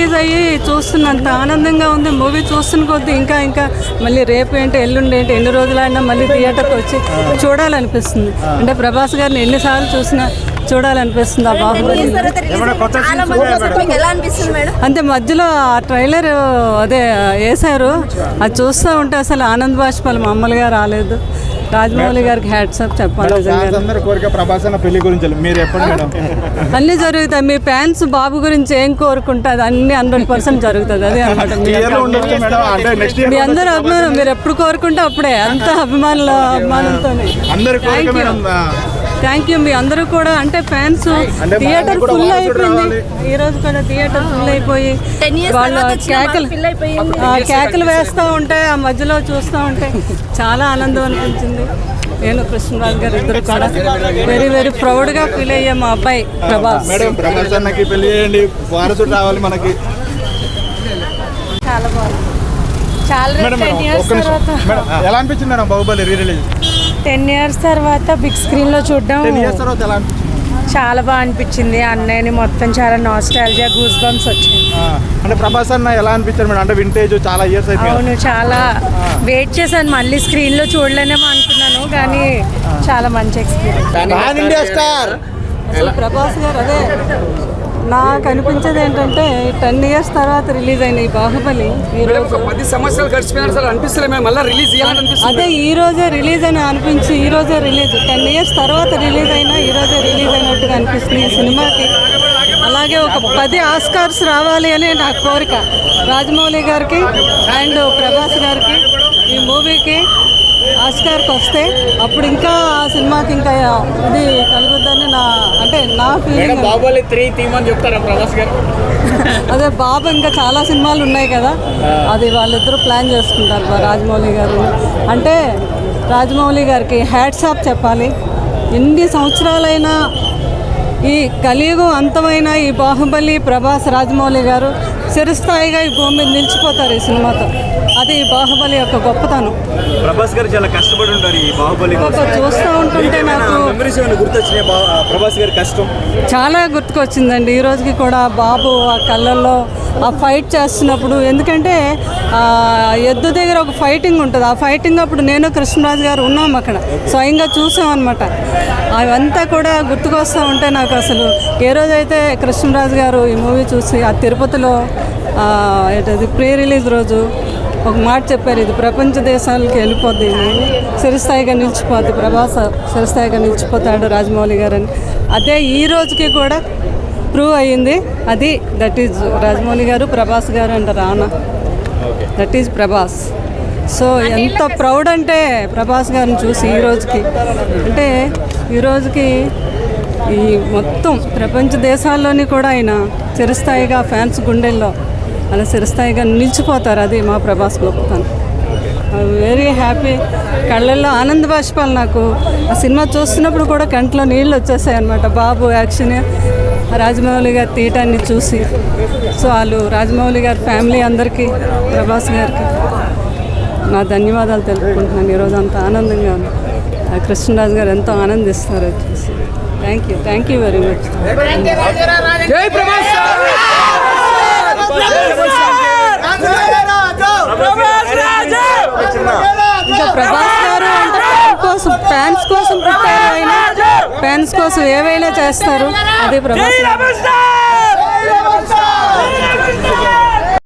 Release అయ్యి చూస్తున్నంత ఆనందంగా ఉంది. మూవీ చూస్తున్న కొద్దీ ఇంకా ఇంకా మళ్ళీ రేపు ఏంటి ఎల్లుండి ఏంటి ఎన్ని రోజులైనా మళ్ళీ థియేటర్కి వచ్చి చూడాలనిపిస్తుంది. అంటే ప్రభాస్ గారిని ఎన్నిసార్లు చూసినా చూడాలనిపిస్తుంది ఆ బాహుబలి. అంతే మధ్యలో ఆ ట్రైలర్ అదే వేశారు అది చూస్తూ ఉంటే అసలు ఆనంద్ బాష్పాలు మామూలుగా రాలేదు. రాజమౌళి గారికి హ్యాట్సప్ చెప్పాలి అన్న పెళ్ళి గురించి మీరు చెప్పండి మేడం. అన్నీ జరుగుతాయి. మీ ఫ్యాన్స్ బాబు గురించి ఏం కోరుకుంటుంది అన్ని హండ్రెడ్ పర్సెంట్ జరుగుతుంది. అదే అనమాట మీ ఇయర్లో ఉండొచ్చు మేడం. అంటే నెక్స్ట్ ఇయర్ మీ అందరూ అభిమానం మీరు ఎప్పుడు కోరుకుంటే అప్పుడే. అంత అభిమానుల అభిమానంతోనే. అందరి కోరిక మేడం థ్యాంక్ యూ మీ అందరూ కూడా అంటే ఫ్యాన్స్ థియేటర్ ఫుల్ అయిపోయింది. ఈ రోజు కూడా థియేటర్ ఫుల్ అయిపోయి వాళ్ళ కేకలు ఫిల్ అయిపోయింది ఆ కేకలు వేస్తూ ఉంటే ఆ మధ్యలో చూస్తూ ఉంటే చాలా ఆనందం అనిపించింది. నేను కృష్ణరాజు గారు ఇద్దరు కూడా వెరీ వెరీ ప్రౌడ్గా ఫీల్ అయ్యా మా అబ్బాయి ప్రభాస్. మేడం ప్రభాస్ అన్నకి పెళ్ళి చేయండి. వారసుడు రావాలి మనకి. చాలా బాగుంది. ఎలా అనిపించింది madam Baahubali re release ten years తర్వాత బిగ్ స్క్రీన్లో చూడడం. టెన్ ఇయర్స్ తర్వాత ఎలా అనిపించింది? చాలా బాగా అనిపించింది. అన్నయ్యని మొత్తం చాలా నాస్టాలజియా గూస్ బంప్స్ వచ్చాయి అంటే ప్రభాస్ అన్న ఎలా అనిపించారు మేడం? అంటే వింటేజ్ చాలా ఇయర్స్ అయిపోయింది అవును చాలా వెయిట్ చేశాను. మళ్ళీ స్క్రీన్లో చూడలేనేమో అనుకున్నాను కానీ చాలా మంచి ఎక్స్పీరియన్స్ ప్రభాస్ గారు అదే. నాకు అనిపించేది ఏంటంటే టెన్ ఇయర్స్ తర్వాత రిలీజ్ అయిన ఈ బాహుబలి పది సంవత్సరాలు గడిచిపోయినా సార్ మేము మళ్ళీ రిలీజ్ అనిపిస్తుంది అదే ఈ రోజే రిలీజ్ అని అనిపించి ఈ రోజే రిలీజ్. టెన్ ఇయర్స్ తర్వాత రిలీజ్ అయినా ఈ రోజే రిలీజ్ అయినట్టుగా అనిపిస్తుంది ఈ సినిమాకి. అలాగే ఒక పది ఆస్కార్స్ రావాలి అని నా కోరిక. రాజమౌళి గారికి అండ్ ప్రభాస్ గారికి ఈ మూవీకి ఆస్కార్కి వస్తే అప్పుడు ఇంకా సినిమాకి ఇంకా ఇది కలుగుద్దని నా అంటే నా ఫీలింగ్ బాహుబలి త్రీ థీమ్ అని చెప్తారా ప్రభాస్ గారు? అదే బాబు ఇంకా చాలా సినిమాలు ఉన్నాయి కదా. అది వాళ్ళిద్దరూ ప్లాన్ చేసుకుంటారు రాజమౌళి గారు. అంటే రాజమౌళి గారికి హ్యాట్స్ ఆఫ్ చెప్పాలి. ఎన్ని సంవత్సరాలైనా ఈ కలియుగం అంతమైన ఈ బాహుబలి ప్రభాస్ రాజమౌళి గారు చిరస్థాయిగా ఈ భూమి మీద నిలిచిపోతారు ఈ సినిమాతో. అది బాహుబలి యొక్క గొప్పతనం. ప్రభాస్ గారు చాలా కష్టపడి ఉంటారు ఈ బాహుబలి. చూస్తూ ఉంటుంటే నాకు మెమరీస్ గుర్తొచ్చినాయి? ప్రభాస్ గారి కష్టం. చాలా గుర్తుకొచ్చిందండి. ఈ రోజుకి కూడా బాబు ఆ కళ్ళల్లో ఆ ఫైట్ చేస్తున్నప్పుడు. ఎందుకంటే ఎద్దు దగ్గర ఒక ఫైటింగ్ ఉంటుంది. ఆ ఫైటింగ్ అప్పుడు నేను కృష్ణరాజు గారు ఉన్నాం అక్కడ. స్వయంగా చూసాం అనమాట అవంతా కూడా గుర్తుకొస్తూ ఉంటే నాకు అసలు ఏ రోజైతే కృష్ణరాజు గారు ఈ మూవీ చూసి ఆ తిరుపతిలో ప్రీ రిలీజ్ రోజు ఒక మాట చెప్పారు ఇది ప్రపంచ దేశాలకి వెళ్ళిపోద్ది. చిరస్థాయిగా నిలిచిపోద్ది ప్రభాస్ చిరస్థాయిగా నిలిచిపోతాడు రాజమౌళి గారు అని. అదే ఈ రోజుకి కూడా ప్రూవ్ అయ్యింది. అది దట్ ఈజ్ రాజమౌళి గారు ప్రభాస్ గారు అంట Rana. That is Prabhas. So ఎంత ప్రౌడ్ అంటే ప్రభాస్ గారిని చూసి ఈ రోజుకి. అంటే ఈ రోజుకి ఈ మొత్తం ప్రపంచ దేశాల్లోని కూడా ఆయన చిరస్థాయిగా ఫ్యాన్స్ గుండెల్లో అలా చిరస్థాయిగా నిలిచిపోతారు అది మా ప్రభాస్ గొప్పతనం వెరీ హ్యాపీ కళ్ళల్లో ఆనంద బాష్పాలు నాకు. ఆ సినిమా చూస్తున్నప్పుడు కూడా కంట్లో నీళ్ళు వచ్చేసాయి అనమాట బాబు యాక్షన్ రాజమౌళి గారి తీయటాన్ని చూసి. సో వాళ్ళు రాజమౌళి గారి ఫ్యామిలీ అందరికీ ప్రభాస్ గారికి నా ధన్యవాదాలు తెలుపుకుంటున్నాను. ఈరోజు అంత ఆనందంగా ఉంది. ఆ కృష్ణరాజు గారు ఎంతో ఆనందిస్తారు వచ్చేసి thank you thank you very much ఇంకా ప్రభాస్ గారు అంటే ఫ్యాన్ కోసం ఫ్యాన్స్ కోసం పుట్టారు ఆయన. ఫ్యాన్స్ కోసం ఏవైనా చేస్తారు. అదే ప్రభాస్